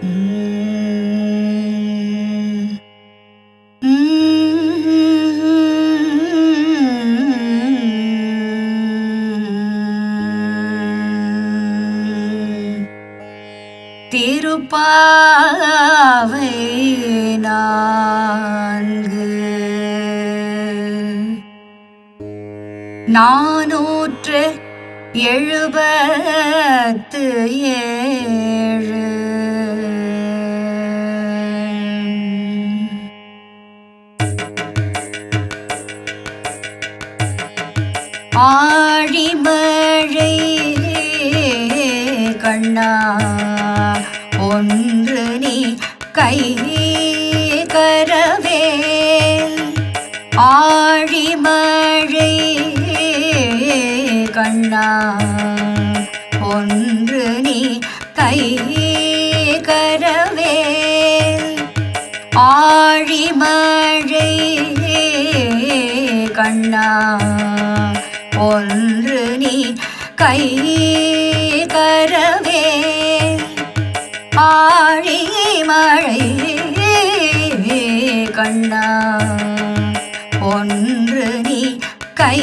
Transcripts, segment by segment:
திருப்பாவை நான்கு நாநூற்று எழுபத்து ஏழு. ஆழிமழை கண்ணா ஒன்று நீ கை கரவேல். ஆழிமழை கண்ணா ஒன்று நீ கை கரவேல். ஆழிமழை கண்ணா ஒன்று நீ கை கரவே ஆழி மழை கண்ணா. ஒன்று நீ கை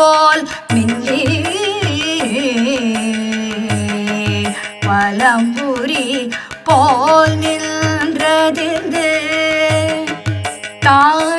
போல் மின்னி வலம்புரி போல் நின்றதிர்ந்து தான்